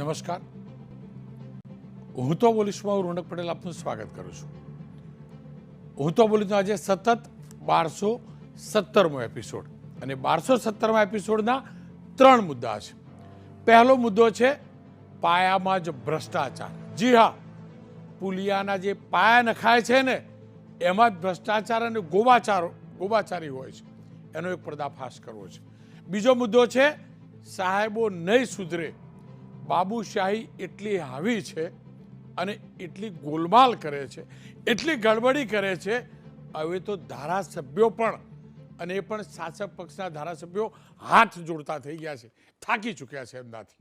નમસ્કાર. હું તો બોલીશમાં હું રોનક પટેલ આપનું સ્વાગત કરું છું. હું તો બોલીશનો આજે સતત બારસો સત્તરમો એપિસોડ અને બારસો સત્તરમા એપિસોડના ત્રણ મુદ્દા છે. પહેલો મુદ્દો છે પાયામાં જ ભ્રષ્ટાચાર. જી હા, પુલિયાના જે પાયા નખાય છે ને, એમાં જ ભ્રષ્ટાચાર અને ગોવાચારો ગોવાચારી હોય છે. એનો એક પર્દાફાશ કરવો છે. બીજો મુદ્દો છે સાહેબો નહીં સુધરે બાબુશાહી એટલી હાવી છે અને એટલી ગોલમાલ કરે છે, એટલી ગડબડી કરે છે, હવે તો ધારાસભ્યો પણ અને એ પણ શાસક પક્ષના ધારાસભ્યો હાથ જોડતા થઈ ગયા છે, થાકી ચૂક્યા છે એમનાથી.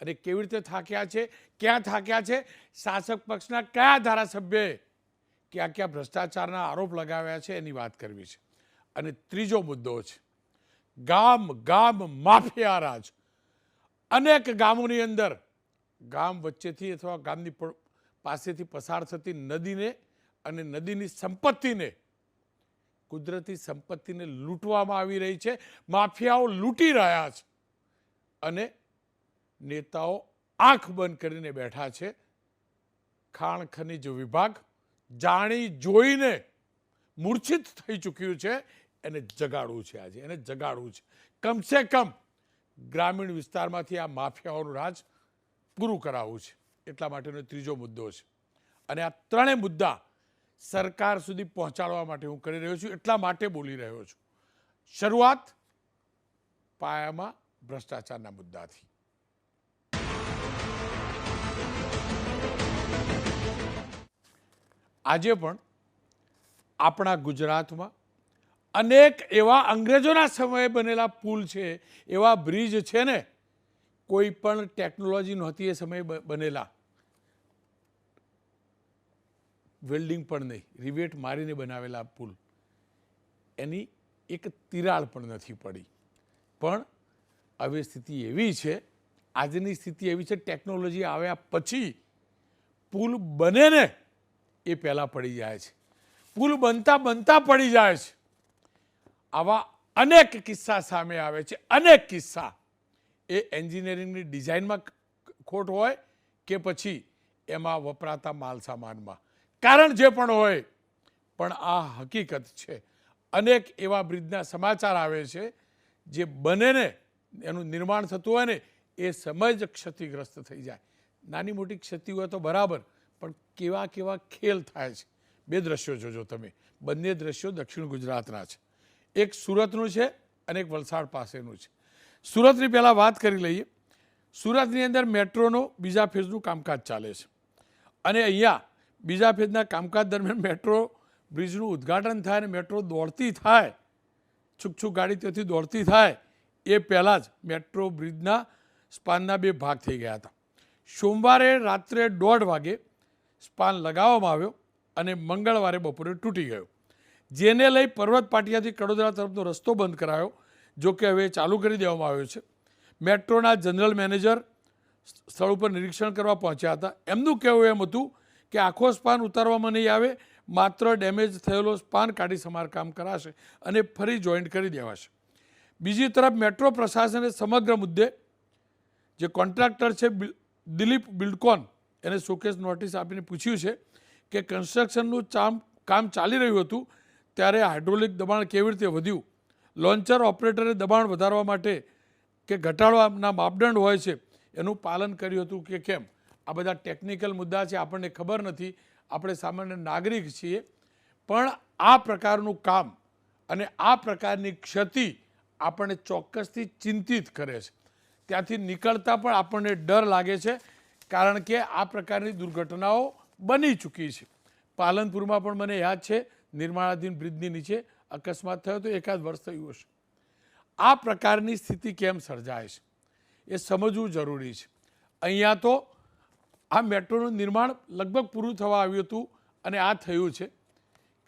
અને કેવી રીતે થાક્યા છે, ક્યાં થાક્યા છે, શાસક પક્ષના કયા ધારાસભ્યએ ક્યાં ક્યાં ભ્રષ્ટાચારના આરોપ લગાવ્યા છે એની વાત કરવી છે. અને ત્રીજો મુદ્દો છે, ગામ ગામ માફિયા રાજ. અનેક ગામોની અંદર ગામ વચ્ચેથી અથવા ગામની પાસેથી પસાર થતી નદીને અને નદીની સંપત્તિને, કુદરતી સંપત્તિને લૂંટવામાં આવી રહી છે. માફિયાઓ લૂંટી રહ્યા છે અને નેતાઓ આંખ બંધ કરીને બેઠા છે. ખાણ ખનિજ વિભાગ જાણી જોઈને મૂર્છિત થઈ ચૂક્યું છે. એને જગાડવું છે આજે, એને જગાડવું છે. કમસે કમ ગ્રામીણ વિસ્તારમાંથી આ માફિયાઓનું રાજ પૂરું કરાવવું છે. એટલા માટેનો ત્રીજો મુદ્દો છે. અને આ ત્રણેય મુદ્દા સરકાર સુધી પહોંચાડવા માટે હું કરી રહ્યો છું. એટલા માટે બોલી રહ્યો છું. શરૂઆત પાયામાં ભ્રષ્ટાચારના મુદ્દાથી. આજે પણ આપણા ગુજરાતમાં અનેક એવા અંગ્રેજોના સમયે બનેલા પુલ છે, એવા બ્રિજ છે ને, કોઈ પણ ટેકનોલોજી નહોતી એ સમયે બનેલા. વેલ્ડિંગ પણ નહીં, રિવેટ મારીને બનાવેલા પુલ. એની એક તિરાડ પણ નથી પડી. પણ હવે સ્થિતિ એવી છે, આજની સ્થિતિ એવી છે, ટેકનોલોજી આવ્યા પછી પુલ બને ને એ પહેલાં પડી જાય છે. પુલ બનતા બનતા પડી જાય છે. આવા અનેક કિસ્સા સામે આવે છે. અનેક કિસ્સા. એ એન્જિનિયરિંગની ડિઝાઇનમાં ખોટ હોય કે પછી એમાં વપરાતા માલ સામાનમાં. કારણ જે પણ હોય, પણ આ હકીકત છે. અનેક એવા બ્રિજના સમાચાર આવે છે જે બનેને, એનું નિર્માણ થતું હોય ને, એ સમય જ ક્ષતિગ્રસ્ત થઈ જાય. નાની મોટી ક્ષતિ હોય તો બરાબર, પણ કેવા કેવા ખેલ થાય છે. બે દ્રશ્યો જોજો તમે. બંને દ્રશ્યો દક્ષિણ ગુજરાતના છે. એક સુરતનું છે અને એક વલસાડ પાસેનું છે. સુરતની પહેલાં વાત કરી લઈએ. સુરતની અંદર મેટ્રોનું બીજા ફેઝનું કામકાજ ચાલે છે. અને અહીંયા બીજા ફેઝના કામકાજ દરમિયાન મેટ્રો બ્રિજનું ઉદ્ઘાટન થાય અને મેટ્રો દોડતી થાય છુક છુક ગાડી ત્યાંથી દોડતી થાય, એ પહેલાં જ મેટ્રો બ્રિજના સ્પાનના બે ભાગ થઈ ગયા હતા. સોમવારે રાત્રે દોઢ વાગે સ્પાન લગાવવામાં આવ્યો અને મંગળવારે બપોરે તૂટી ગયો. જેને લઈ પર્વત પાટિયાથી કડોદરા તરફનો રસ્તો બંધ કરાયો, જો કે હવે ચાલુ કરી દેવામાં આવ્યો છે. મેટ્રોના જનરલ મેનેજર સ્થળ ઉપર નિરીક્ષણ કરવા પહોંચ્યા હતા. એમનું કહેવું એમ હતું કે આખો સ્પાન ઉતારવામાં નહીં આવે, માત્ર ડેમેજ થયેલો સ્પાન કાઢી સમારકામ કરાશે અને ફરી જોઈન્ટ કરી દેવાશે. બીજી તરફ મેટ્રો પ્રશાસને સમગ્ર મુદ્દે જે કોન્ટ્રાક્ટર છે દિલીપ બિલ્ડકોન, એને શોકેસ નોટિસ આપીને પૂછ્યું છે કે કન્સ્ટ્રક્શનનું ચામ, કામ ચાલી રહ્યું હતું ત્યારે હાઇડ્રોલિક દબાણ કેવી રીતે વધ્યું? લોન્ચર ઓપરેટરે દબાણ વધારવા માટે કે ઘટાડવાના માપદંડ હોય છે એનું પાલન કર્યું હતું કે કેમ? આ બધા ટેકનિકલ મુદ્દા છે, આપણને ખબર નથી. આપણે સામાન્ય નાગરિક છીએ. પણ આ પ્રકારનું કામ અને આ પ્રકારની ક્ષતિ આપણને ચોક્કસથી ચિંતિત કરે છે. ત્યાંથી નીકળતા પણ આપણને ડર લાગે છે, કારણ કે આ પ્રકારની દુર્ઘટનાઓ બની ચૂકી છે. પાલનપુરમાં પણ મને યાદ છે નિર્માણાધીન બ્રિજની નીચે અકસ્માત થયો તો એકાદ વર્ષ થયું હશે. આ પ્રકારની સ્થિતિ કેમ સર્જાય છે? એ સમજવું જરૂરી છે. અહીંયા તો આ મેટ્રોનું નિર્માણ લગભગ પૂરું થવા આવ્યું હતું અને આ થયું છે.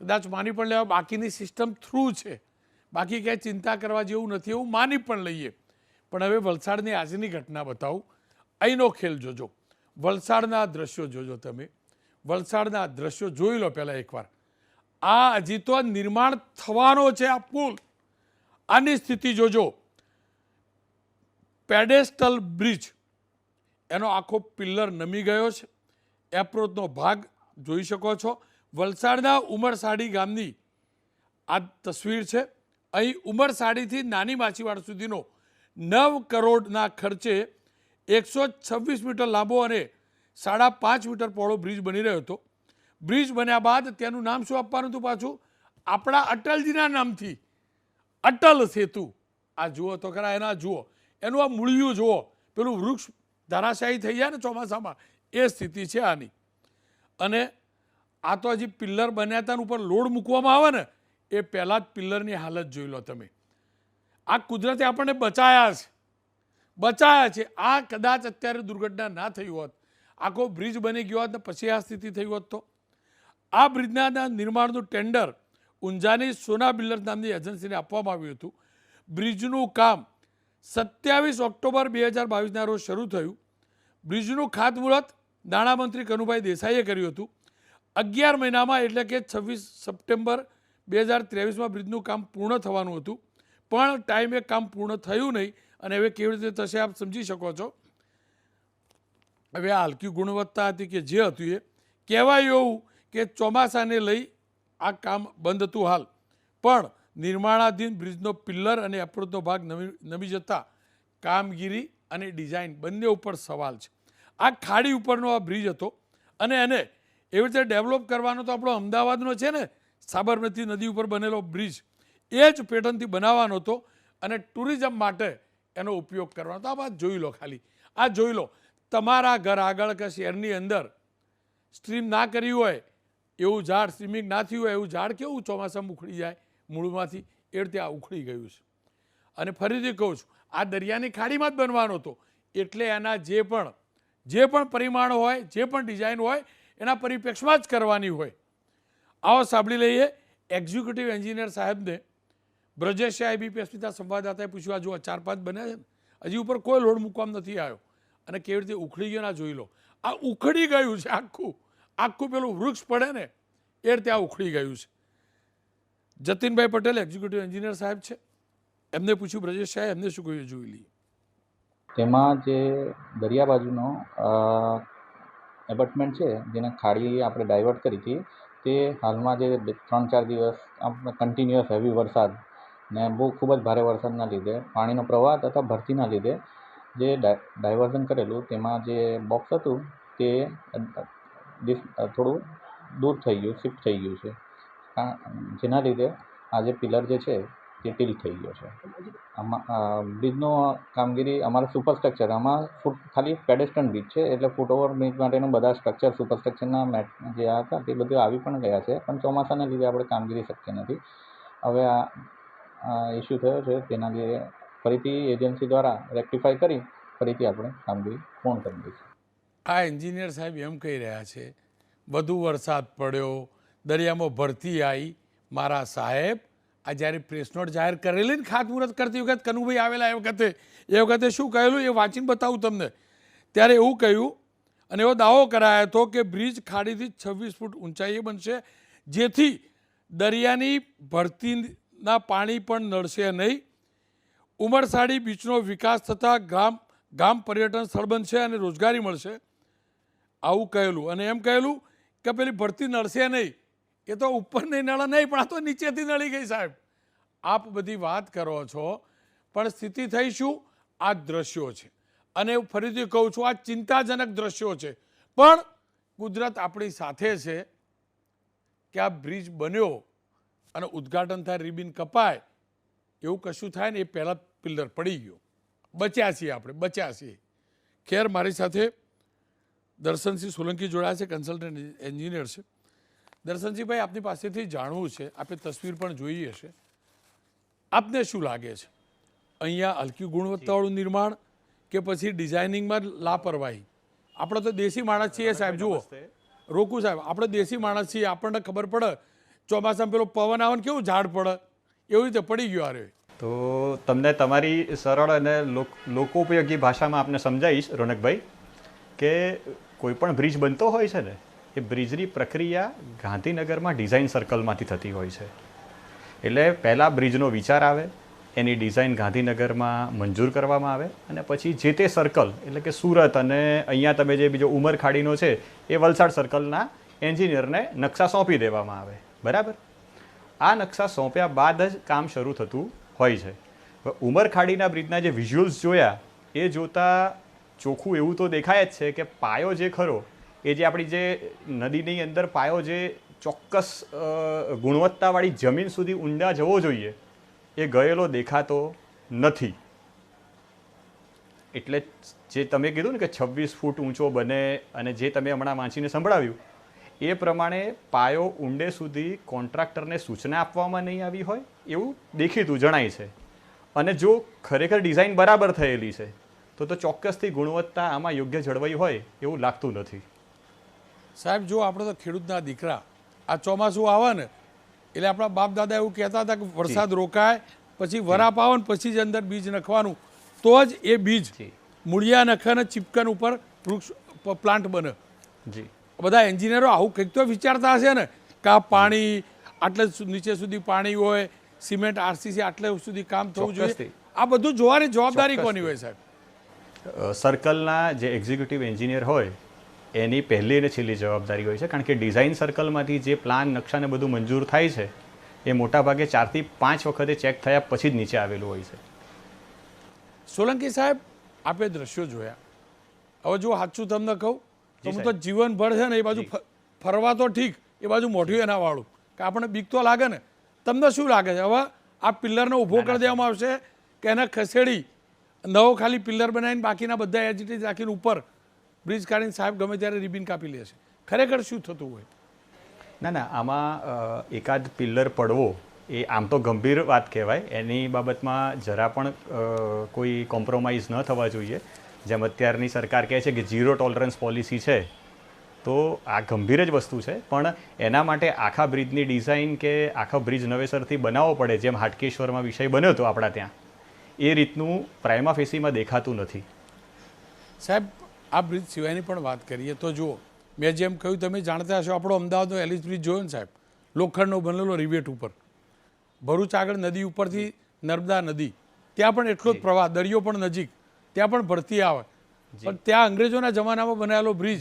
કદાચ માની પણ લેવા બાકીની સિસ્ટમ થ્રુ છે. બાકી ક્યાંય ચિંતા કરવા જેવું નથી એવું માની પણ લઈએ. પણ હવે વલસાડની આજની ઘટના બતાવું. અહીંનો ખેલ જોજો. વલસાડના દ્રશ્યો જોજો તમે. વલસાડના દ્રશ્યો જોઈ લો પહેલાં એકવાર. આ હજી તો નિર્માણ થવાનો છે આ પુલ. આની સ્થિતિ જોજો. પેડેસ્ટલ બ્રિજ એનો આખો પિલ્લર નમી ગયો છે. એપ્રોચનો ભાગ જોઈ શકો છો. વલસાડના ઉમરસાડી ગામની આ તસવીર છે. અહીં ઉમરસાડીથી નાની માછીવાડ સુધીનો નવ કરોડના ખર્ચે એકસો છવ્વીસ મીટર લાંબો અને સાડા પાંચ મીટર પહોળો બ્રિજ બની રહ્યો હતો. બ્રિજ બન્યા બાદ તેનું નામ શું આપવાનું હતું પાછું? આપણા અટલજીના નામથી. અટલ સેતુ. આ જુઓ તો ખરા, એના જુઓ. એનું આ મૂળિયું જુઓ. પેલું વૃક્ષ ધરાશાયી થઈ જાય ને ચોમાસામાં. એ સ્થિતિ છે આની. અને આ તો હજી પિલ્લર બન્યા ને ઉપર લોડ મૂકવામાં આવે ને, એ પહેલાં જ પિલ્લરની હાલત જોઈ લો તમે. આ કુદરતે આપણને બચાયા છે. બચાયા છે. આ કદાચ અત્યારે દુર્ઘટના ના થઈ હોત. આખો બ્રિજ બની ગયો હોત ને પછી આ સ્થિતિ થઈ હોત તો. આ બ્રિજના નિર્માણનું ટેન્ડર ઊંઝાની સોના બિલ્ડર નામની એજન્સીને આપવામાં આવ્યું હતું. બ્રિજનું કામ સત્યાવીસ ઓક્ટોબર બે હજાર બાવીસના રોજ શરૂ થયું. બ્રિજનું ખાતમુહૂર્ત નાણામંત્રી કનુભાઈ દેસાઈએ કર્યું હતું. અગિયાર મહિનામાં એટલે કે છવ્વીસ સપ્ટેમ્બર બે હજાર ત્રેવીસમાં બ્રિજનું કામ પૂર્ણ થવાનું હતું. પણ ટાઈમે કામ પૂર્ણ થયું નહીં અને હવે કેવી રીતે થશે આપ સમજી શકો છો. હવે આ હલકી ગુણવત્તા હતી કે જે હતું એ કહેવાય એવું કે ચોમાસાને લઈ આ કામ બંધ હતું હાલ. પણ નિર્માણાધીન બ્રિજનો પિલ્લર અને એપ્રોચનો ભાગ નમી નમી જતા કામગીરી અને ડિઝાઇન બંને ઉપર સવાલ છે. આ ખાડી ઉપરનો આ બ્રિજ હતો અને એને એવી રીતે ડેવલપ કરવાનો તો આપણો અમદાવાદનો છે ને, સાબરમતી નદી ઉપર બનેલો બ્રિજ, એ જ પેટર્નથી બનાવવાનો હતો અને ટુરિઝમ માટે એનો ઉપયોગ કરવાનો તો આ વાત જોઈ લો ખાલી. આ જોઈ લો. તમારા ઘર આગળ કે શહેરની અંદર સ્ટ્રીમ ના કરી હોય એવું ઝાડ સ્ટ્રીમિંગ ના થયું હોય, એવું ઝાડ કેવું ચોમાસામાં ઉખડી જાય? મૂળમાંથી એ રીતે આ ઉખડી ગયું છે. અને ફરીથી કહું છું, આ દરિયાની ખાડીમાં જ બનવાનો હતો. એટલે એના જે પણ જે પણ પરિમાણ હોય, જે પણ ડિઝાઇન હોય, એના પરિપ્રેક્ષમાં જ કરવાની હોય. આવો સાંભળી લઈએ એક્ઝિક્યુટિવ એન્જિનિયર સાહેબને. બ્રજેશ આઈબીપી પિતા સંવાદદાતાએ પૂછ્યું, આ ચાર પાંચ બન્યા છે હજી ઉપર કોઈ લોડ મૂકવામાં નથી આવ્યો. અને કેવી રીતે ઉખડી ગયો ના જોઈ લો. આ ઉખડી ગયું છે આખું. આખું પેલું વૃક્ષ પડે ને, એ રીતે આ ઉખડી ગયું છે. જતીનભાઈ પટેલ એક્ઝિક્યુટિવ એન્જિનિયર સાહેબ છે. એમને પૂછ્યું, બ્રજેશ સાહેબ એમને શું કહ્યું જોઈ લઈએ. તેમાં જે દરિયા બાજુનો એપાર્ટમેન્ટ છે, જેને ખાડી આપણે ડાયવર્ટ કરી હતી, તે હાલમાં જે ત્રણ ચાર દિવસ આપણે કન્ટિન્યુઅસ હેવી વરસાદ ને બહુ ખૂબ જ ભારે વરસાદના લીધે, પાણીનો પ્રવાહ તથા ભરતીના લીધે જે ડાયવર્ઝન કરેલું, તેમાં જે બોક્સ હતું, તે થોડું દૂર થઈ ગયું શિફ્ટ થઈ ગયું છે. જેના લીધે આ જે પિલર જે છે, તે ટીલ થઈ ગયો છે. આમાં બ્રિજનો કામગીરી અમારા સુપરસ્ટ્રક્ચર આમાં ફૂટ ખાલી પેડેસ્ટન બ્રિજ છે, એટલે ફૂટઓવર બ્રિજ માટેનું બધા સ્ટ્રક્ચર સુપરસ્ટ્રક્ચરના મેટ જે હતા, તે બધું આવી પણ ગયા છે, પણ ચોમાસાને લીધે આપણે કામગીરી શક્ય નથી. હવે આ ઇસ્યુ થયો છે, તેના લીધે ફરીથી એજન્સી દ્વારા રેક્ટિફાઈ કરી, ફરીથી આપણે કામગીરી પૂર્ણ કરી દઈશું. આ એન્જિનિયર સાહેબ એમ કહી રહ્યા છે, વધુ વરસાદ પડ્યો, દરિયામાં ભરતી આવી મારા સાહેબ, આ જ્યારે પ્રેસ નોટ જાહેર કરેલી ને ખાતમુહૂર્ત કરતી વખત કનુભાઈ આવેલા એ વખતે એ વખતે શું કહેલું? એ વાંચીને બતાવું તમને. ત્યારે એવું કહ્યું, અને એવો દાવો કરાયો હતો કે બ્રિજ ખાડીથી છવ્વીસ ફૂટ ઊંચાઈએ બનશે, જેથી દરિયાની ભરતીના પાણી પણ નડશે નહીં. ઉમરસાડી બીચનો વિકાસ થતાં ગામ ગામ પર્યટન સ્થળ બનશે અને રોજગારી મળશે. આવું કહેલું. અને એમ કહેલું કે પેલી ભરતી નડશે નહીં. એ તો ઉપર નહીં નળે નહીં, પણ આ તો નીચેથી નળી ગઈ સાહેબ. આપ બધી વાત કરો છો, પણ સ્થિતિ થઈ શું? આ દ્રશ્યો છે. અને હું ફરીથી કહું છું, આ ચિંતાજનક દ્રશ્યો છે. પણ કુદરત આપણી સાથે છે કે આ બ્રિજ બન્યો અને ઉદ્ઘાટન થાય, રિબિન કપાય, એવું કશું થાય ને એ પહેલાં પિલ્લર પડી ગયો. બચ્યા છીએ આપણે, બચ્યા છીએ. ખેર મારી સાથે દર્શનસિંહ સોલંકી જોડાયા છે કન્સલ્ટન્ટ એન્જિનિયર છે. દર્શનસિંહભાઈ આપની પાસેથી જાણવું છે આપે તસવીર પણ જોઈ હશે. આપને શું લાગે છે? અહીંયા હલકી ગુણવત્તાવાળું નિર્માણ કે પછી ડિઝાઇનિંગમાં લાપરવાહી? આપણે તો દેશી માણસ છીએ સાહેબ જુઓ. રોકું સાહેબ આપણે દેશી માણસ છીએ આપણને ખબર પડે ચોમાસામાં પેલો પવન આવે ને કેવું ઝાડ પડે? એવી રીતે પડી ગયો અરે તો તમને તમારી સરળ અને લોક લોકોપયોગી ભાષામાં આપને સમજાવીશ રોનકભાઈ કે કોઈ પણ બ્રિજ બનતો હોય છે ને, એ બ્રિજની પ્રક્રિયા ગાંધીનગરમાં ડિઝાઇન સર્કલમાંથી થતી હોય છે. એટલે પહેલાં બ્રિજનો વિચાર આવે, એની ડિઝાઇન ગાંધીનગરમાં મંજૂર કરવામાં આવે અને પછી જે તે સર્કલ, એટલે કે સુરત અને અહીંયા તમે જે બીજો ઉમરખાડીનો છે, એ વલસાડ સર્કલના એન્જિનિયરને નકશા સોંપી દેવામાં આવે. બરાબર? આ નકશા સોંપ્યા બાદ જ કામ શરૂ થતું હોય છે. ઉમરખાડીના બ્રિજના જે વિઝ્યુઅલ્સ જોયા, એ જોતાં ચોખ્ખું એવું તો દેખાય જ છે કે પાયો જે ખરો, એ જે આપણી જે નદીની અંદર પાયો જે ચોક્કસ ગુણવત્તાવાળી જમીન સુધી ઊંડા જવો જોઈએ, એ ગયેલો દેખાતો નથી. એટલે જે તમે કીધું ને કે છવ્વીસ ફૂટ ઊંચો બને અને જે તમે હમણાં વાંચીને સંભળાવ્યું, એ પ્રમાણે પાયો ઊંડે સુધી કોન્ટ્રાક્ટરને સૂચના આપવામાં નહીં આવી હોય એવું દેખીતું જણાય છે. અને જો ખરેખર ડિઝાઇન બરાબર થયેલી છે તો તો ચોક્કસથી ગુણવત્તા આમાં યોગ્ય જળવાઈ હોય એવું લાગતું નથી. સાહેબ જો આપણે તો ખેડૂતના દીકરા આ ચોમાસું આવે ને એટલે આપણા બાપ દાદા એવું કહેતા હતા કે વરસાદ રોકાય પછી વરાપ આવે ને પછી જ અંદર બીજ નખવાનું. તો જ એ બીજ મૂળિયા નખે ને ચીપકન ઉપર વૃક્ષ પ્લાન્ટ બને. જી. બધા એન્જિનિયરો આવું કંઈક તો વિચારતા હશે ને કે આ પાણી આટલે નીચે સુધી પાણી હોય સિમેન્ટ આરસીસી આટલે સુધી કામ થવું જોઈએ. આ બધું જોવાની જવાબદારી કોની હોય સાહેબ? સર્કલના જે એક્ઝિક્યુટિવ એન્જિનિયર હોય એની પહેલી અને છેલ્લી જવાબદારી હોય છે. કારણ કે ડિઝાઇન સર્કલમાંથી જે પ્લાન નકશાને બધું મંજૂર થાય છે એ મોટાભાગે ચારથી પાંચ વખતે ચેક થયા પછી જ નીચે આવેલું હોય છે. સોલંકી સાહેબ આપે દ્રશ્યો જોયા. હવે જો સાચું તમને કહું? તો હું તો જીવનભર છે ને એ બાજુ ફરવા તો ઠીક એ બાજુ મોઢું એના વાળું. કે આપણને બીક તો લાગે ને. તમને શું લાગે છે? હવે આ પિલ્લરને ઊભો કરી દેવામાં આવશે કે એને ખસેડી નવો ખાલી પિલ્લર બનાવીને બાકીના બધા એજિટીઝ રાખીને ઉપર બ્રિજ કાઢીને સાહેબ ગમે ત્યારે રિબિન કાપી લે છે ખરેખર શું થતું હોય? ના ના, આમાં એકાદ પિલ્લર પડવો એ આમ તો ગંભીર વાત કહેવાય. એની બાબતમાં જરા પણ કોઈ કોમ્પ્રોમાઇઝ ન થવા જોઈએ. જેમ અત્યારની સરકાર કહે છે કે ઝીરો ટોલરન્સ પોલિસી છે, તો આ ગંભીર જ વસ્તુ છે. પણ એના માટે આખા બ્રિજની ડિઝાઇન કે આખા બ્રિજ નવેસરથી બનાવવો પડે, જેમ હાટકેશ્વરમાં વિષય બન્યો હતો આપણા ત્યાં. એ રીતનું પ્રાઇમા ફેસીમાં દેખાતું નથી. સાહેબ આ બ્રિજ સિવાયની પણ વાત કરીએ તો જુઓ મેં જેમ કહ્યું તમે જાણતા હશો આપણો અમદાવાદનો એલિસ બ્રિજ જોયો ને સાહેબ? લોખંડનો બનેલો રિવેટ ઉપર. ભરૂચ આગળ નદી ઉપરથી નર્મદા નદી. ત્યાં પણ એટલો જ પ્રવાહ દરિયો પણ નજીક. ત્યાં પણ ભરતી આવે. પણ ત્યાં અંગ્રેજોના જમાનામાં બનાવેલો બ્રિજ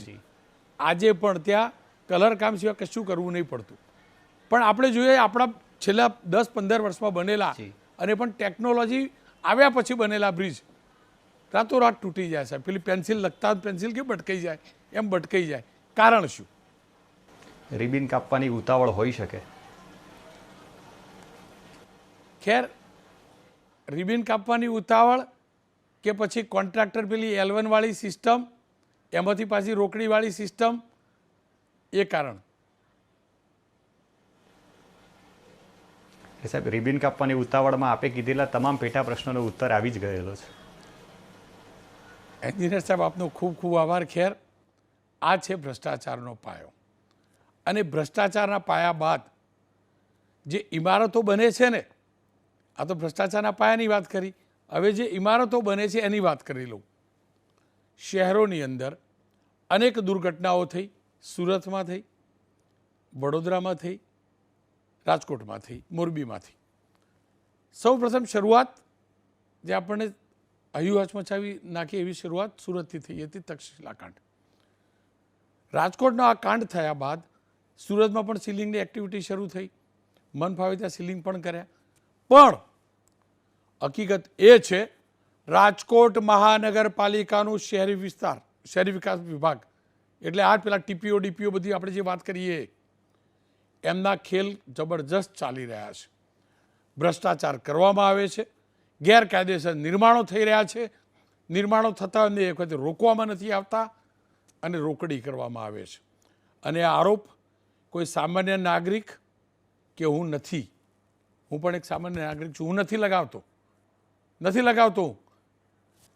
આજે પણ ત્યાં કલર કામ સિવાય કશું કરવું નહીં પડતું. પણ આપણે જોઈએ આપણા છેલ્લા દસ પંદર વર્ષમાં બનેલા. અને પણ ટેકનોલોજી આવ્યા પછી બનેલા બ્રિજ રાતોરાત તૂટી જાય સાહેબ. પેલી પેન્સિલ લખતા જ પેન્સિલ કે ભટકાઈ જાય? એમ ભટકાઈ જાય. કારણ શું? રિબિન કાપવાની ઉતાવળ હોઈ શકે. ખેર રિબિન કાપવાની ઉતાવળ કે પછી કોન્ટ્રાક્ટર પેલી એલવનવાળી સિસ્ટમ એમાંથી પાછી રોકડીવાળી સિસ્ટમ એ કારણ. એટલે સાહેબ, રિબિન કાપવાની ઉતાવળમાં આપે કીધેલા તમામ પેટા પ્રશ્નોનો ઉત્તર આવી જ ગયેલો છે. એન્જિનિયર સાહેબ, આપનો ખૂબ ખૂબ આભાર. ખેર, આ છે ભ્રષ્ટાચારનો પાયો. અને ભ્રષ્ટાચારના પાયા બાદ જે ઇમારતો બને છે ને, આ તો ભ્રષ્ટાચારના પાયાની વાત કરી. હવે જે ઇમારતો બને છે એની વાત કરી લઉં. શહેરોની અંદર અનેક દુર્ઘટનાઓ થઈ, સુરતમાં થઈ, વડોદરામાં થઈ રાજકોટમાં થઈ મોરબીમાંથી. સૌ પ્રથમ શરૂઆત જે આપણને હૈયું મચાવી નાખી એવી શરૂઆત સુરતથી થઈ હતી તક્ષશિલા કાંડ. રાજકોટનો આ કાંડ થયા બાદ સુરતમાં પણ સીલિંગની એક્ટિવિટી શરૂ થઈ. મન ફાવે ત્યાં સીલિંગ પણ કર્યા. પણ હકીકત એ છે, રાજકોટ મહાનગરપાલિકાનું શહેરી વિસ્તાર, શહેરી વિકાસ વિભાગ, એટલે આ પેલા ટીપીઓ, ડીપીઓ બધી આપણે જે વાત કરીએ એમના ખેલ જબરજસ્ત ચાલી રહ્યા છે. ભ્રષ્ટાચાર કરવામાં આવે છે, ગેરકાયદેસર નિર્માણો થઈ રહ્યા છે. નિર્માણો થતા અને એક વખતે રોકવામાં નથી આવતા અને રોકડી કરવામાં આવે છે. અને આરોપ કોઈ સામાન્ય નાગરિક કે હું નથી, હું પણ એક સામાન્ય નાગરિક છું, હું નથી લગાવતો. નથી લગાવતો.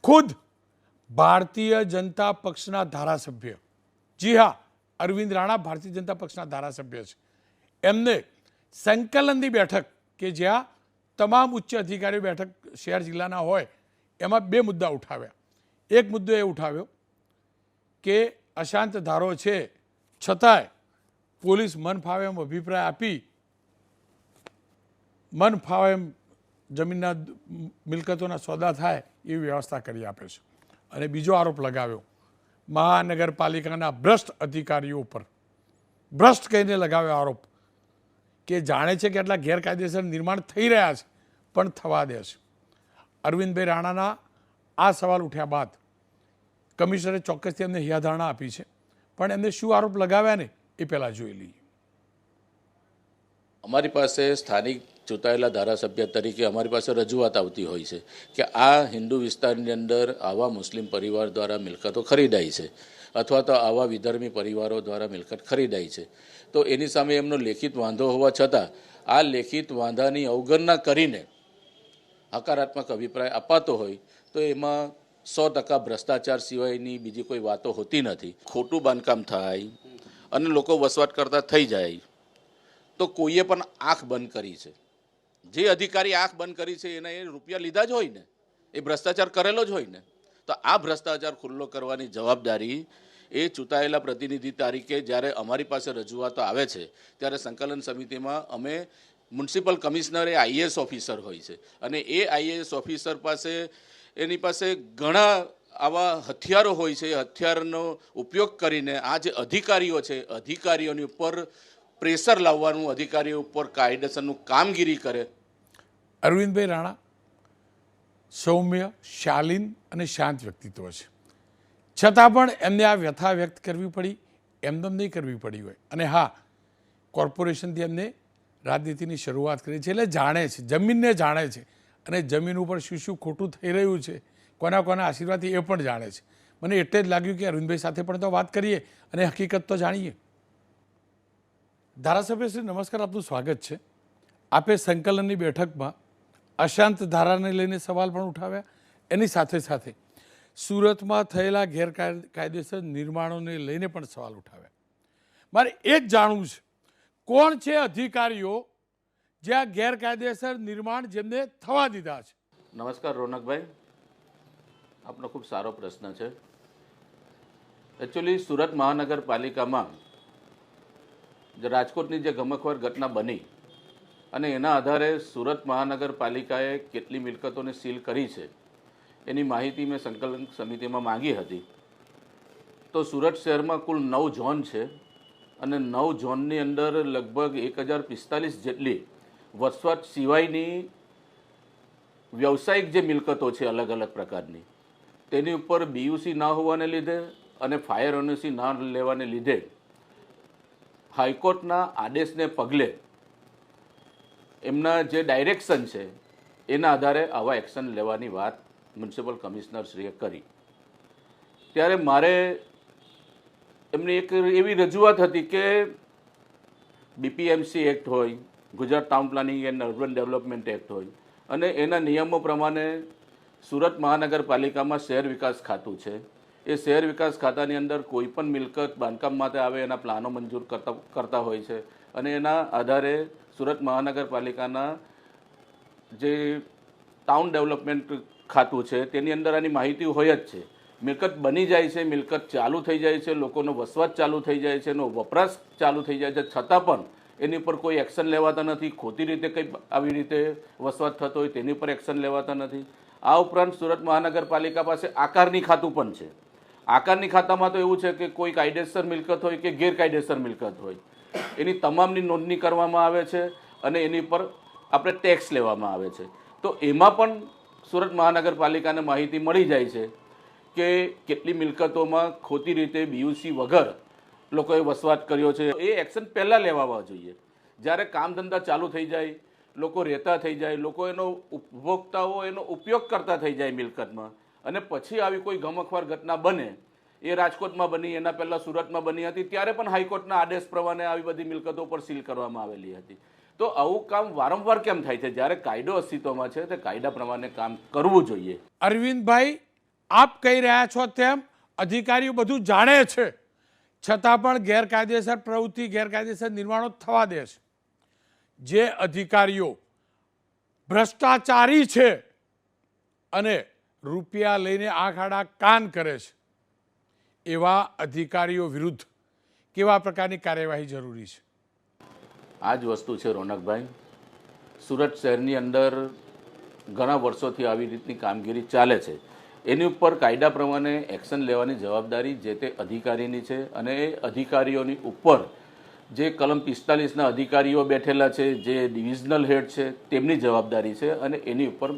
ખુદ ભારતીય જનતા પક્ષના ધારાસભ્ય. જી હા, અરવિંદ રાણા ભારતીય જનતા પક્ષના ધારાસભ્ય છે. એમને સંકલનની બેઠક કે જ્યાં તમામ ઉચ્ચ અધિકારીઓ બેઠક શહેર જિલ્લાના હોય, એમાં બે મુદ્દા ઉઠાવ્યા. એક મુદ્દો એ ઉઠાવ્યો કે અશાંત ધારો છે, છતાંય પોલીસ મન ફાવે એમ અભિપ્રાય આપી મન ફાવે એમ જમીનના મિલકતોના સોદા થાય એવી વ્યવસ્થા કરી આપે છે. અને બીજો આરોપ લગાવ્યો, મહાનગરપાલિકાના ભ્રષ્ટ અધિકારીઓ ઉપર. ભ્રષ્ટ કહીને લગાવ્યો આરોપ. કે જાણે છે કે આટલા ગેરકાયદેસર નિર્માણ થઈ રહ્યા છે, પણ થવા દે અરવિંદભાઈ રાણાના આ સવાલ ઉઠ્યા બાદ કમિશનરે ચોક્કસથી એમને હિયાધારણા આપી છે, પણ એમને શું આરોપ લગાવ્યા ને એ પહેલાં જોઈ લઈએ. અમારી પાસે સ્થાનિક ચૂંટાયેલા ધારાસભ્ય તરીકે અમારી પાસે રજૂઆત આવતી હોય છે કે આ હિન્દુ વિસ્તારની અંદર આવા મુસ્લિમ પરિવાર દ્વારા મિલકતો ખરીદાઈ છે. અથવા તો આવા વિધર્મી પરિવારો દ્વારા મિલકત ખરીદાઈ છે. તો એની સામે એમનો લેખિત વાંધો હોવા છતાં, આ લેખિત વાંધાની અવગણના કરીને હકારાત્મક અભિપ્રાય અપાતો હોય, તો એમાં સો ટકા ભ્રષ્ટાચાર સિવાયની બીજી કોઈ વાતો હોતી નથી. ખોટું બાંધકામ થાય અને લોકો વસવાટ કરતા થઈ જાય, તો કોઈએ પણ આંખ બંધ કરી છે. જે અધિકારી આંખ બંધ કરી છે, એના એ રૂપિયા લીધા જ હોય ને. એ ભ્રષ્ટાચાર કરેલો જ હોય ને. તો આ ભ્રષ્ટાચાર ખુલ્લો કરવાની જવાબદારી એ ચૂંટાયેલા પ્રતિનિધિ તરીકે જ્યારે અમારી પાસે રજૂઆતો આવે છે, ત્યારે સંકલન સમિતિમાં અમે મ્યુનિસિપલ કમિશનર એ આઈએએસ ઓફિસર હોય છે. અને એ આઈએએસ ઓફિસર પાસે એની પાસે ઘણા આવા હથિયારો હોય છે એ હથિયારનો ઉપયોગ કરીને આ જે અધિકારીઓ છે, અધિકારીઓની ઉપર પ્રેશર લાવવાનું, અધિકારીઓ ઉપર કાયદેસરનું કામગીરી કરે. અરવિંદભાઈ રાણા. સૌમ્ય, શાલીન અને શાંત વ્યક્તિત્વ છે. છતાં પણ એમને આ વ્યથા વ્યક્ત કરવી પડી એમદમ નહીં કરવી પડી હોય. અને હા, કોર્પોરેશનથી એમને રાજનીતિની શરૂઆત કરી છે એટલે જાણે છે, જમીનને જાણે છે. અને જમીન ઉપર શું શું ખોટું થઈ રહ્યું છે, કોના કોના આશીર્વાદથી એ પણ જાણે છે. મને એટલે જ લાગ્યું કે અરવિંદભાઈ સાથે પણ તો વાત કરીએ અને હકીકત તો જાણીએ. ધારાસભ્ય શ્રી, નમસ્કાર, આપનું સ્વાગત છે. આપે સંકલનની બેઠકમાં અશાંત ધારાને લઈને સવાલ પણ ઉઠાવ્યા. એની સાથે સાથે સુરતમાં થયેલા ગેરકાયદેસર નિર્માણોને લઈને પણ સવાલ ઉઠાવ્યા. મારે એ જ જાણવું છે, કોણ છે અધિકારીઓ જે આ ગેરકાયદેસર નિર્માણ જેમને થવા દીધા છે? નમસ્કાર રોનકભાઈ. આપનો ખૂબ સારો પ્રશ્ન છે. એકચ્યુઅલી સુરત મહાનગરપાલિકામાં જે રાજકોટની જે ગમખવાર ઘટના બની અને એના આધારે સુરત મહાનગરપાલિકાએ કેટલી મિલકતોને સીલ કરી છે, એની માહિતી મેં સંકલન સમિતિમાં માંગી હતી. તો સુરત શહેરમાં કુલ નવ ઝોન છે અને નવ ઝોનની અંદર લગભગ એક હજાર પિસ્તાલીસ જેટલી વસવાટ સિવાયની વ્યવસાયિક જે મિલકતો છે અલગ અલગ પ્રકારની, તેની ઉપર બીયુસી ના હોવાને લીધે અને ફાયર ઓનસી ના લેવાને લીધે હાઈકોર્ટના આદેશને પગલે એમના જે ડાયરેક્શન છે, એના આધારે આવા એક્શન લેવાની વાત મ્યુનિસિપલ કમિશનરશ્રીએ કરી. ત્યારે મારે એમની એક એવી રજૂઆત હતી કે બીપીએમસી એક્ટ હોય, Gujarat town planning and urban development act હોય, અને એના નિયમો પ્રમાણે સુરત મહાનગરપાલિકામાં શહેર વિકાસ ખાતું છે. એ શહેર વિકાસ ખાતાની અંદર કોઈ પણ મિલકત બાંધકામ માટે આવે, એના પ્લાનો મંજૂર કરતા કરતા હોય છે. અને એના આધારે સુરત મહાનગરપાલિકાના જે ટાઉન ડેવલપમેન્ટ ખાતું છે, તેની અંદર આની માહિતી હોય જ છે. મિલકત બની જાય છે, મિલકત ચાલુ થઈ જાય છે, લોકોનો વસવાટ ચાલુ થઈ જાય છે, એનો વપરાશ ચાલુ થઈ જાય છે, છતાં પણ એની ઉપર કોઈ એક્શન લેવાતા નથી. ખોટી રીતે કંઈ આવી રીતે વસવાટ થતો હોય તેની પર એક્શન લેવાતા નથી. આ ઉપરાંત સુરત મહાનગરપાલિકા પાસે આકારની ખાતું પણ છે. આકારની ખાતામાં તો એવું છે કે કોઈ કાયદેસર મિલકત હોય કે ગેરકાયદેસર મિલકત હોય. એની તમામની નોંધણી કરવામાં આવે છે અને એની પર આપણે ટેક્સ લેવામાં આવે છે. તો એમાં પણ સુરત મહાનગરપાલિકાને માહિતી મળી જાય છે કે કેટલી મિલકતોમાં ખોટી રીતે બીયુસી વગર લોકોએ વસવાટ કર્યો છે. એ એક્શન પહેલાં લેવા જોઈએ. જ્યારે કામ ધંધા ચાલુ થઈ જાય, લોકો રહેતા થઈ જાય, લોકો એનો ઉપભોક્તાઓ એનો ઉપયોગ કરતા થઈ જાય મિલકતમાં અને પછી આવી કોઈ ગમખવાર ઘટના બને એ રાજકોટમાં બની, એના પહેલાં સુરતમાં બની હતી, ત્યારે પણ હાઈકોર્ટના આદેશ પ્રમાણે આવી બધી મિલકતો પર સીલ કરવામાં આવેલી હતી. તો આવું કામ વારંવાર કેમ થાય છે? જ્યારે કાયદો અસ્તિત્વમાં છે, તે કાયદા પ્રમાણે કામ કરવું જોઈએ. અરવિંદભાઈ, આપ કહી રહ્યા છો તેમ અધિકારીઓ બધું જાણે છે. છતાં પણ ગેરકાયદેસર પ્રવૃત્તિ, ગેરકાયદેસર નિર્માણો થવા દે છે. જે અધિકારીઓ ભ્રષ્ટાચારી છે અને રૂપિયા લઈને આંખ આડા કાન કરે છે. એવા અધિકારીઓ વિરુદ્ધ કેવા પ્રકારની કાર્યવાહી જરૂરી છે? આ જ વસ્તુ છે રોનકભાઈ. સુરત શહેરની અંદર ઘણા વર્ષોથી આવી રીતની કામગીરી ચાલે છે. એની ઉપર કાયદા પ્રમાણે એક્શન લેવાની જવાબદારી જે તે અધિકારીની છે અને એ અધિકારીઓની ઉપર જે કલમ પિસ્તાલીસના અધિકારીઓ બેઠેલા છે, જે ડિવિઝનલ હેડ છે, તેમની જવાબદારી છે અને એની ઉપર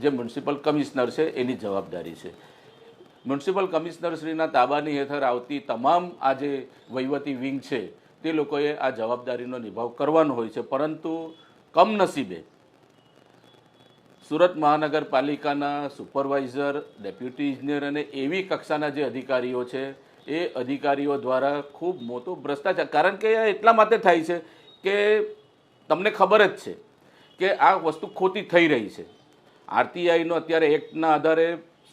જે મ્યુનિસિપલ કમિશનર છે એની જવાબદારી છે. મ્યુનિસિપલ કમિશનરશ્રીના તાબાની હેઠળ આવતી તમામ આ જે વહીવટી વિંગ છે, તે લોકોએ આ જવાબદારીનો નિભાવ કરવાનો હોય છે. પરંતુ કમનસીબે સુરત મહાનગરપાલિકાના સુપરવાઇઝર, ડેપ્યુટી ઇજનેર અને એવી કક્ષાના જે અધિકારીઓ છે, એ અધિકારીઓ દ્વારા ખૂબ મોટો ભ્રષ્ટાચાર, કારણ કે આ એટલા માટે થાય છે કે તમને ખબર જ છે કે આ વસ્તુ ખોટી થઈ રહી છે. આરટીઆઈનો અત્યારે એક્ટના આધારે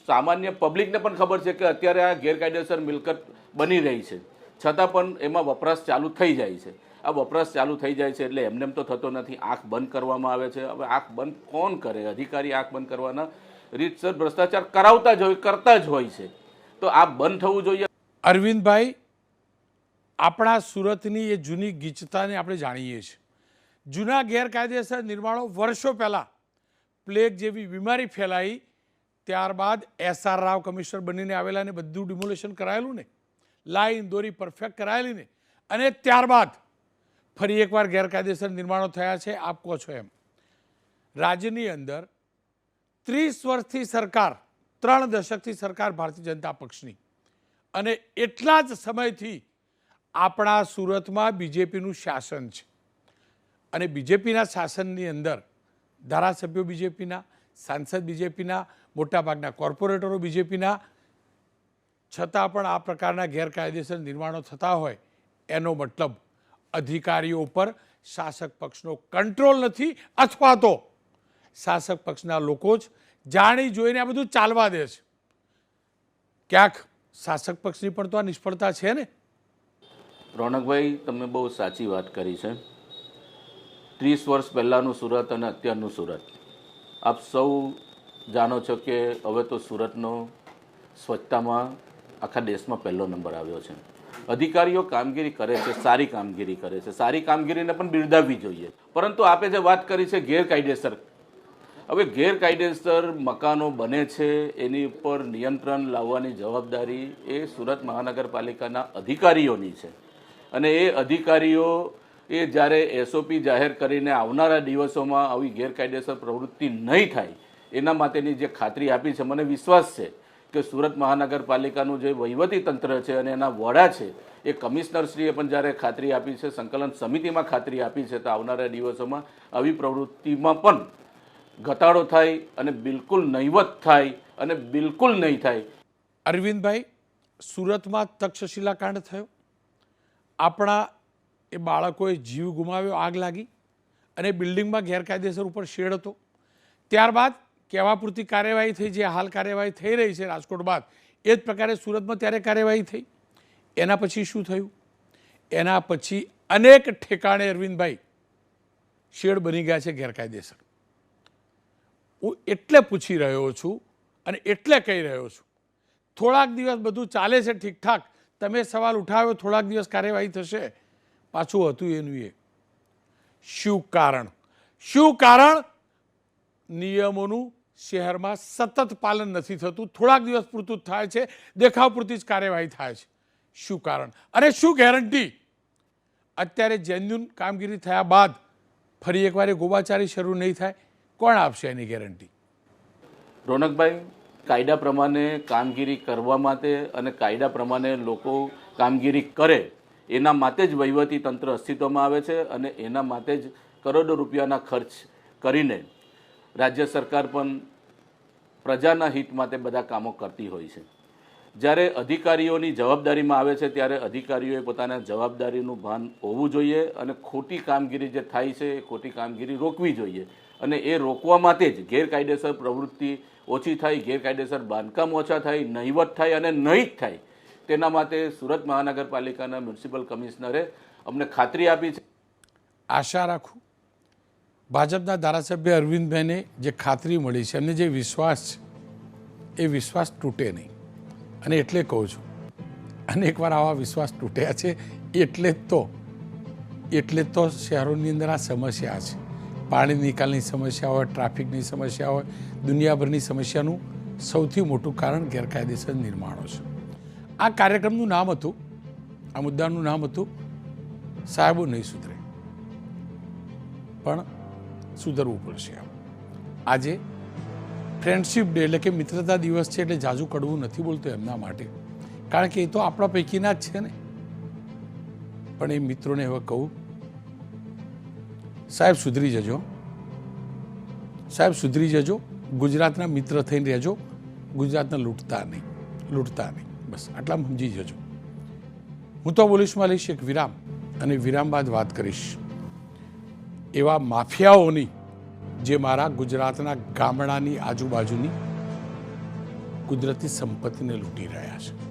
સામાન્ય પબ્લિકને પણ ખબર છે કે અત્યારે આ ગેરકાયદેસર મિલકત બની રહી છે. છતાં પણ એમાં વપરાશ ચાલુ થઈ જાય છે. આ વપરાશ ચાલુ થઈ જાય છે એટલે એમનેમ તો થતો નથી. આંખ બંધ કરવામાં આવે છે. હવે આંખ બંધ કોણ કરે? અધિકારી આંખ બંધ કરવાના રીતસર ભ્રષ્ટાચાર કરાવતા જ હોય, કરતા જ હોય છે. તો આ બંધ થવું જોઈએ. અરવિંદભાઈ, આપણા સુરતની એ જૂની ગીચતાને આપણે જાણીએ છીએ. જૂના ગેરકાયદેસર નિર્માણો વર્ષો પહેલાં પ્લેગ જેવી બીમારી ફેલાઈ ત્યારબાદ એસઆર રાવ કમિશનર બનીને આવેલા ને બધું ડિમોલેશન કરાયેલું ને. લાઈન દોરી પરફેક્ટ કરાયેલી ને. અને ત્યારબાદ ફરી એકવાર ગેરકાયદેસર નિર્માણો થયા છે. આપ કહો છો એમ. રાજ્યની અંદર ત્રીસ વર્ષથી સરકાર, ત્રણ દશકથી સરકાર ભારતીય જનતા પક્ષની. અને એટલા જ સમયથી આપણા સુરતમાં બીજેપીનું શાસન છે. અને બીજેપીના શાસનની અંદર ધારાસભ્યો બીજેપીના, સાંસદ બીજેપીના મોટાભાગના કોર્પોરેટરો બીજેપીના, છતાં પણ આ પ્રકારના ગેરકાયદેસર નિર્માણો થતા હોય, એનો મતલબ અધિકારીઓ પર શાસક પક્ષનો કંટ્રોલ નથી અથવા તો શાસક પક્ષના લોકો જ જાણી જોઈને આ બધું ચાલવા દે છે. ક્યાંક શાસક પક્ષની પણ તો આ નિષ્ફળતા છે ને? રોનકભાઈ તમે બહુ સાચી વાત કરી છે. ત્રીસ વર્ષ પહેલાંનું સુરત અને અત્યારનું સુરત. આપ સૌ જાણો છો કે હવે તો સુરતનો સ્વચ્છતામાં આખા દેશમાં પહેલો નંબર આવ્યો છે. અધિકારીઓ કામગીરી કરે છે, સારી કામગીરી કરે છે. સારી કામગીરીને પણ બિરદાવવી જોઈએ. પરંતુ આપે જે વાત કરી છે ગેરકાયદેસર. હવે ગેરકાયદેસર મકાનો બને છે, એની ઉપર નિયંત્રણ લાવવાની જવાબદારી એ સુરત મહાનગરપાલિકાના અધિકારીઓની છે. અને એ અધિકારીઓ એ જ્યારે એસઓપી જાહેર કરીને આવનારા દિવસોમાં આવી ગેરકાયદેસર પ્રવૃત્તિ નહીં થાય એના માટેની જે ખાતરી આપી છે, મને વિશ્વાસ છે કે સુરત મહાનગરપાલિકાનું જે વહીવટી તંત્ર છે અને એના વડા છે, એ કમિશનરશ્રીએ પણ જ્યારે ખાતરી આપી છે, સંકલન સમિતિમાં ખાતરી આપી છે, તો આવનારા દિવસોમાં આવી પ્રવૃત્તિમાં પણ ઘટાડો થાય અને બિલકુલ નહીવત થાય અને બિલકુલ નહીં થાય. અરવિંદભાઈ, સુરતમાં તક્ષશિલા કાંડ થયો. આપણા એ બાળકોએ જીવ ગુમાવ્યો, આગ લાગી અને બિલ્ડિંગમાં ગેરકાયદેસર ઉપર શેડ હતો. ત્યારબાદ કહેવા પૂરતી કાર્યવાહી થઈ જે હાલ કાર્યવાહી થઈ રહી છે રાજકોટ બાદ, એ જ પ્રકારે સુરતમાં ત્યારે કાર્યવાહી થઈ. એના પછી શું થયું? એના પછી અનેક ઠેકાણે અરવિંદભાઈ શેડ બની ગયા છે ગેરકાયદેસર. હું એટલે પૂછી રહ્યો છું અને એટલે કહી રહ્યો છું, થોડાક દિવસ બધું ચાલે છે ઠીકઠાક, તમે સવાલ ઉઠાવ્યો, થોડાક દિવસ કાર્યવાહી થશે. પાછું હતું એનું એ. શું કારણ? શું કારણ? નિયમોનું શહેરમાં સતત પાલન નથી થતું. થોડાક દિવસ પૂરતું થાય છે. દેખાવ પૂરતી જ કાર્યવાહી થાય છે. શું કારણ? અને શું ગેરંટી અત્યારે જેન્યુન કામગીરી થયા બાદ ફરી એકવાર ગોવાચારી શરૂ નહીં થાય. કોણ આપશે એની ગેરંટી રોનકભાઈ, કાયદા પ્રમાણે કામગીરી કરવા માટે અને કાયદા પ્રમાણે લોકો કામગીરી કરે, એના માટે જ વહીવટી તંત્ર અસ્તિત્વમાં આવે છે અને એના માટે જ કરોડો રૂપિયાના ખર્ચ કરીને રાજ્ય સરકાર પણ પ્રજાના હિત માટે બધા કામો કરતી હોય છે. જ્યારે અધિકારીઓની જવાબદારીમાં આવે છે, ત્યારે અધિકારીઓએ પોતાના જવાબદારીનું ભાન હોવું જોઈએ અને ખોટી કામગીરી જે થાય છે, એ ખોટી કામગીરી રોકવી જોઈએ. અને એ રોકવા માટે જ ગેરકાયદેસર પ્રવૃત્તિ ઓછી થાય, ગેરકાયદેસર બાંધકામ ઓછા થાય, નહીવત થાય અને નહીં જ થાય, તેના માટે સુરત મહાનગરપાલિકાના મ્યુનિસિપલ કમિશનરે અમને ખાતરી આપી છે. આશા રાખું ભાજપના ધારાસભ્ય અરવિંદભાઈને જે ખાતરી મળી છે, એમને જે વિશ્વાસ છે, એ વિશ્વાસ તૂટે નહીં. અને એટલે કહું છું અનેકવાર આવા વિશ્વાસ તૂટ્યા છે, એટલે જ તો, એટલે તો શહેરોની અંદર આ સમસ્યા છે. પાણી નિકાલની સમસ્યા હોય, ટ્રાફિકની સમસ્યા હોય, દુનિયાભરની સમસ્યાનું સૌથી મોટું કારણ ગેરકાયદેસર નિર્માણો છે. આ કાર્યક્રમનું નામ હતું, આ મુદ્દાનું નામ હતું, સાહેબો નહીં સુધરે. પણ સુધરવું પડશે આજે ફ્રેન્ડશિપ ડે એટલે કે મિત્રતા દિવસ છે એટલે જાજુ કડવું નથી બોલતો એમના માટે. કારણ કે એ તો આપણા પૈકીના જ છે ને. પણ એ મિત્રોને હવે કહું, સાહેબ સુધરી જજો. સાહેબ સુધરી જજો. ગુજરાતના મિત્ર થઈને રહેજો. ગુજરાતને લૂંટતા નહીં. લૂંટતા નહીં. બસ આટલા સમજી જજો. હું તો બોલીશમાં લઈશ એક વિરામ અને વિરામ બાદ વાત કરીશ. એવા માફિયાઓની જે મારા ગુજરાતના ગામડાની આજુબાજુની કુદરતી સંપત્તિને લૂંટી રહ્યા છે.